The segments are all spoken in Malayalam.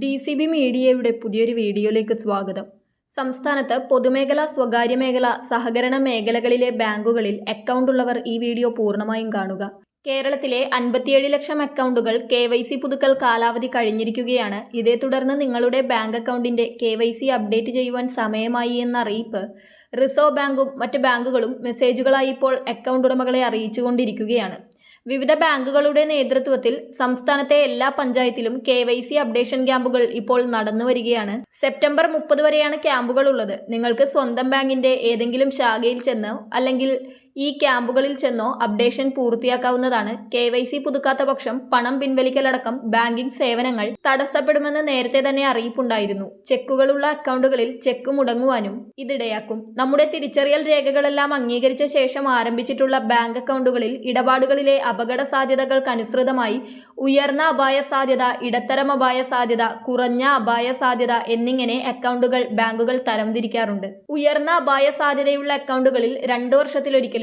ഡി സി ബി മീഡിയയുടെ പുതിയൊരു വീഡിയോയിലേക്ക് സ്വാഗതം. സംസ്ഥാനത്ത് പൊതുമേഖല സ്വകാര്യ മേഖല സഹകരണ മേഖലകളിലെ ബാങ്കുകളിൽ അക്കൗണ്ട് ഉള്ളവർ ഈ വീഡിയോ പൂർണമായും കാണുക. കേരളത്തിലെ അൻപത്തിയേഴ് ലക്ഷം അക്കൗണ്ടുകൾ കെ വൈ സി പുതുക്കൽ കാലാവധി കഴിഞ്ഞിരിക്കുകയാണ്. ഇതേ തുടർന്ന് നിങ്ങളുടെ ബാങ്ക് അക്കൗണ്ടിന്റെ കെ വൈ സി അപ്ഡേറ്റ് ചെയ്യുവാൻ സമയമായി എന്ന അറിയിപ്പ് റിസർവ് ബാങ്കും മറ്റ് ബാങ്കുകളും മെസ്സേജുകളായി ഇപ്പോൾ അക്കൗണ്ട് ഉടമകളെ അറിയിച്ചുകൊണ്ടിരിക്കുകയാണ്. വിവിധ ബാങ്കുകളുടെ നേതൃത്വത്തിൽ സംസ്ഥാനത്തെ എല്ലാ പഞ്ചായത്തിലും കെ വൈ സി അപ്ഡേഷൻ ക്യാമ്പുകൾ ഇപ്പോൾ നടന്നു വരികയാണ്. സെപ്റ്റംബർ മുപ്പത് വരെയാണ് ക്യാമ്പുകൾ ഉള്ളത്. നിങ്ങൾക്ക് സ്വന്തം ബാങ്കിന്റെ ഏതെങ്കിലും ശാഖയിൽ ചെന്ന് അല്ലെങ്കിൽ ഈ ക്യാമ്പുകളിൽ ചെന്നോ അപ്ഡേഷൻ പൂർത്തിയാക്കാവുന്നതാണ്. കെ വൈ സി പുതുക്കാത്ത പക്ഷം പണം പിൻവലിക്കലടക്കം ബാങ്കിംഗ് സേവനങ്ങൾ തടസ്സപ്പെടുമെന്ന് നേരത്തെ തന്നെ അറിയിപ്പുണ്ടായിരുന്നു. ചെക്കുകളുള്ള അക്കൗണ്ടുകളിൽ ചെക്ക് മുടങ്ങുവാനും ഇതിടയാക്കും. നമ്മുടെ തിരിച്ചറിയൽ രേഖകളെല്ലാം അംഗീകരിച്ച ശേഷം ആരംഭിച്ചിട്ടുള്ള ബാങ്ക് അക്കൗണ്ടുകളിൽ ഇടപാടുകളിലെ അപകട സാധ്യതകൾക്കനുസൃതമായി ഉയർന്ന അപായ സാധ്യത ഇടത്തരം അപായ സാധ്യത കുറഞ്ഞ അപായ സാധ്യത എന്നിങ്ങനെ അക്കൗണ്ടുകൾ ബാങ്കുകൾ തരംതിരിക്കാറുണ്ട്. ഉയർന്ന അപായ സാധ്യതയുള്ള അക്കൗണ്ടുകളിൽ രണ്ടു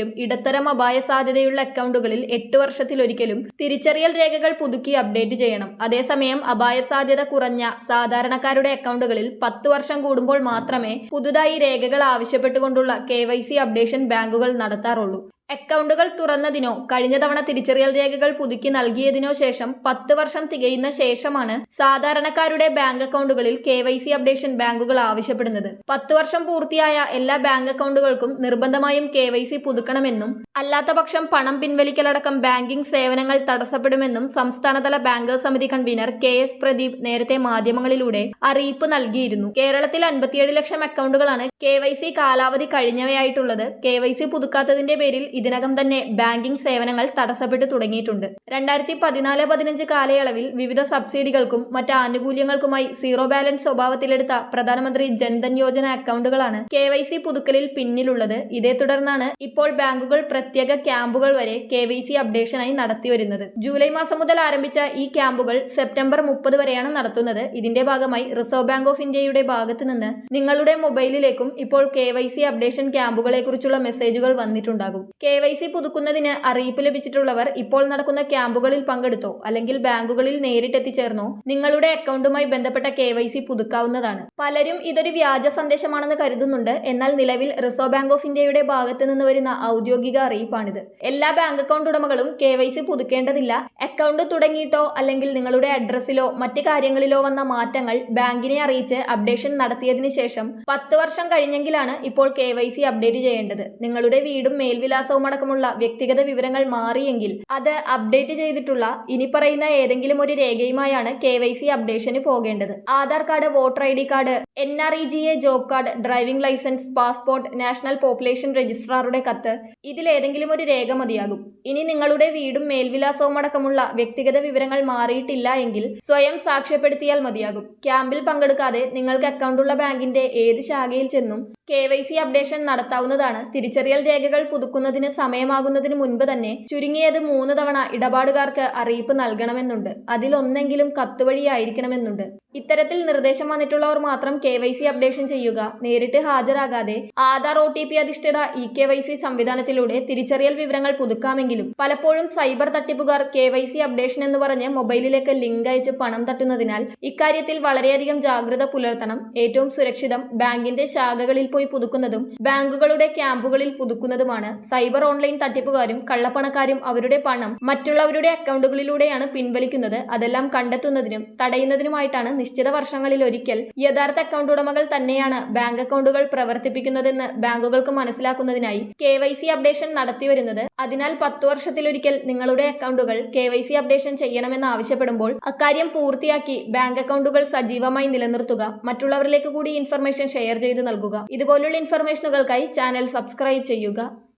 വർഷത്തിലൊരിക്കലും ഇടത്തരം അപായ സാധ്യതയുള്ള അക്കൗണ്ടുകളിൽ എട്ട് വർഷത്തിലൊരിക്കലും തിരിച്ചറിയൽ രേഖകൾ പുതുക്കി അപ്ഡേറ്റ് ചെയ്യണം. അതേസമയം അപായ സാധ്യത കുറഞ്ഞ സാധാരണക്കാരുടെ അക്കൗണ്ടുകളിൽ പത്ത് വർഷം കൂടുമ്പോൾ മാത്രമേ പുതുതായി രേഖകൾ ആവശ്യപ്പെട്ടുകൊണ്ടുള്ള കെ അപ്ഡേഷൻ ബാങ്കുകൾ നടത്താറുള്ളൂ. അക്കൗണ്ടുകൾ തുറന്നതിനോ കഴിഞ്ഞ തവണ തിരിച്ചറിയൽ രേഖകൾ പുതുക്കി നൽകിയതിനോ ശേഷം പത്ത് വർഷം തികയുന്ന ശേഷമാണ് സാധാരണക്കാരുടെ ബാങ്ക് അക്കൗണ്ടുകളിൽ കെ വൈ സി അപ്ഡേഷൻ ബാങ്കുകൾ ആവശ്യപ്പെടുന്നത്. പത്ത് വർഷം പൂർത്തിയായ എല്ലാ ബാങ്ക് അക്കൗണ്ടുകൾക്കും നിർബന്ധമായും കെ വൈ സി പുതുക്കണമെന്നും അല്ലാത്ത പക്ഷം പണം പിൻവലിക്കലടക്കം ബാങ്കിംഗ് സേവനങ്ങൾ തടസ്സപ്പെടുമെന്നും സംസ്ഥാനതല ബാങ്കേഴ്സ് സമിതി കൺവീനർ കെ എസ് പ്രദീപ് നേരത്തെ മാധ്യമങ്ങളിലൂടെ അറിയിപ്പ് നൽകിയിരുന്നു. കേരളത്തിൽ അൻപത്തിയേഴ് ലക്ഷം അക്കൗണ്ടുകളാണ് കെ വൈ സി കാലാവധി കഴിഞ്ഞവയായിട്ടുള്ളത്. കെ വൈ സി പുതുക്കാത്തതിന്റെ പേരിൽ ഇതിനകം തന്നെ ബാങ്കിംഗ് സേവനങ്ങൾ തടസ്സപ്പെട്ടു തുടങ്ങിയിട്ടുണ്ട്. രണ്ടായിരത്തി പതിനാല് പതിനഞ്ച് കാലയളവിൽ വിവിധ സബ്സിഡികൾക്കും മറ്റ് ആനുകൂല്യങ്ങൾക്കുമായി സീറോ ബാലൻസ് സ്വഭാവത്തിലെടുത്ത പ്രധാനമന്ത്രി ജൻധൻ യോജന അക്കൗണ്ടുകളാണ് കെ വൈ സി പുതുക്കലിൽ പിന്നിലുള്ളത്. ഇതേ തുടർന്നാണ് ഇപ്പോൾ ബാങ്കുകൾ പ്രത്യേക ക്യാമ്പുകൾ വരെ കെ വൈ സി അപ്ഡേഷനായി നടത്തിവരുന്നത്. ജൂലൈ മാസം മുതൽ ആരംഭിച്ച ഈ ക്യാമ്പുകൾ സെപ്റ്റംബർ മുപ്പത് വരെയാണ് നടത്തുന്നത്. ഇതിന്റെ ഭാഗമായി റിസർവ് ബാങ്ക് ഓഫ് ഇന്ത്യയുടെ ഭാഗത്ത് നിന്ന് നിങ്ങളുടെ മൊബൈലിലേക്കും ഇപ്പോൾ കെ വൈ സി അപ്ഡേഷൻ ക്യാമ്പുകളെ കുറിച്ചുള്ള മെസ്സേജുകൾ വന്നിട്ടുണ്ടാകും. കെ വൈ സി പുതുക്കുന്നതിന് അറിയിപ്പ് ലഭിച്ചിട്ടുള്ളവർ ഇപ്പോൾ നടക്കുന്ന ക്യാമ്പുകളിൽ പങ്കെടുത്തോ അല്ലെങ്കിൽ ബാങ്കുകളിൽ നേരിട്ടെത്തിച്ചേർന്നോ നിങ്ങളുടെ അക്കൗണ്ടുമായി ബന്ധപ്പെട്ട കെ വൈ സി പുതുക്കാവുന്നതാണ്. പലരും ഇതൊരു വ്യാജ സന്ദേശമാണെന്ന് കരുതുന്നുണ്ട്. എന്നാൽ നിലവിൽ റിസർവ് ബാങ്ക് ഓഫ് ഇന്ത്യയുടെ ഭാഗത്ത് നിന്ന് വരുന്ന ഔദ്യോഗിക അറിയിപ്പാണിത്. എല്ലാ ബാങ്ക് അക്കൗണ്ട് ഉടമകളും കെ വൈ സി പുതുക്കേണ്ടതില്ല. അക്കൗണ്ട് തുടങ്ങിയിട്ടോ അല്ലെങ്കിൽ നിങ്ങളുടെ അഡ്രസ്സിലോ മറ്റ് കാര്യങ്ങളിലോ വന്ന മാറ്റങ്ങൾ ബാങ്കിനെ അറിയിച്ച് അപ്ഡേഷൻ നടത്തിയതിന് ശേഷം പത്ത് വർഷം കഴിഞ്ഞെങ്കിലാണ് ഇപ്പോൾ കെ വൈ സി അപ്ഡേറ്റ് ചെയ്യേണ്ടത്. നിങ്ങളുടെ വീടും മേൽവിലാസവും അടക്കമുള്ള വ്യക്തിഗത വിവരങ്ങൾ മാറിയെങ്കിൽ അത് അപ്ഡേറ്റ് ചെയ്തിട്ടുള്ള ഇനി പറയുന്ന ഏതെങ്കിലും ഒരു രേഖയുമായാണ് കെ വൈ സി അപ്ഡേഷന് പോകേണ്ടത്. Aadhaar card voter I D card N R E G A job card driving licence passport national population രജിസ്ട്രാറുടെ കത്ത് ഇതിലേതെങ്കിലും ഒരു രേഖ മതിയാകും. ഇനി നിങ്ങളുടെ വീടും മേൽവിലാസവും അടക്കമുള്ള വ്യക്തിഗത വിവരങ്ങൾ മാറിയിട്ടില്ല എങ്കിൽ സ്വയം സാക്ഷ്യപ്പെടുത്തിയാൽ മതിയാകും. ക്യാമ്പിൽ പങ്കെടുക്കാതെ നിങ്ങൾക്ക് അക്കൗണ്ടുള്ള ബാങ്കിന്റെ ഏത് ശാഖയിൽ ചെന്നും കെ അപ്ഡേഷൻ നടത്താവുന്നതാണ് തിരിച്ചറിയൽ രേഖകൾ പുതുക്കുന്നതിന് സമയമാകുന്നതിന് മുൻപ് തന്നെ ചുരുങ്ങിയത് മൂന്ന് തവണ ഇടപാടുകാർക്ക് അറിയിപ്പ് നൽകണമെന്നുണ്ട്. അതിലൊന്നെങ്കിലും കത്തുവഴിയായിരിക്കണമെന്നുണ്ട്. ഇത്തരത്തിൽ നിർദ്ദേശം വന്നിട്ടുള്ളവർ മാത്രം കെ വൈ സി അപ്ഡേഷൻ ചെയ്യുക. നേരിട്ട് ഹാജരാകാതെ ആധാർ ഒ ടി പി അധിഷ്ഠിത ഇ കെ വൈ സി സംവിധാനത്തിലൂടെ തിരിച്ചറിയൽ വിവരങ്ങൾ പുതുക്കാമെങ്കിലും പലപ്പോഴും സൈബർ തട്ടിപ്പുകാർ കെ വൈ സി അപ്ഡേഷൻ എന്ന് പറഞ്ഞ് മൊബൈലിലേക്ക് ലിങ്ക് അയച്ച് പണം തട്ടുന്നതിനാൽ ഇക്കാര്യത്തിൽ വളരെയധികം ജാഗ്രത പുലർത്തണം. ഏറ്റവും സുരക്ഷിതം ബാങ്കിന്റെ ശാഖകളിൽ പോയി പുതുക്കുന്നതും ബാങ്കുകളുടെ ക്യാമ്പുകളിൽ പുതുക്കുന്നതുമാണ് സൈബർ ഓൺലൈൻ തട്ടിപ്പുകാരും കള്ളപ്പണക്കാരും അവരുടെ പണം മറ്റുള്ളവരുടെ അക്കൗണ്ടുകളിലൂടെയാണ് പിൻവലിക്കുന്നത്. അതെല്ലാം കണ്ടെത്തുന്നതിനും തടയുന്നതിനുമായിട്ടാണ് നിശ്ചിത വർഷങ്ങളിൽ ഒരിക്കൽ യഥാർത്ഥ അക്കൗണ്ട് ഉടമകൾ തന്നെയാണ് ബാങ്ക് അക്കൗണ്ടുകൾ പ്രവർത്തിപ്പിക്കുന്നതെന്ന് ബാങ്കുകൾക്ക് മനസ്സിലാക്കുന്നതിനായി കെ വൈ സി അപ്ഡേഷൻ അതിനാൽ പത്തു വർഷത്തിലൊരിക്കൽ നിങ്ങളുടെ അക്കൗണ്ടുകൾ കെ അപ്ഡേഷൻ ചെയ്യണമെന്ന് ആവശ്യപ്പെടുമ്പോൾ അക്കാര്യം പൂർത്തിയാക്കി ബാങ്ക് അക്കൗണ്ടുകൾ സജീവമായി നിലനിർത്തുക. മറ്റുള്ളവരിലേക്ക് കൂടി ഇൻഫർമേഷൻ ഷെയർ ചെയ്ത് നൽകുക. ഇതുപോലുള്ള ഇൻഫർമേഷനുകൾക്കായി ചാനൽ സബ്സ്ക്രൈബ് ചെയ്യുക.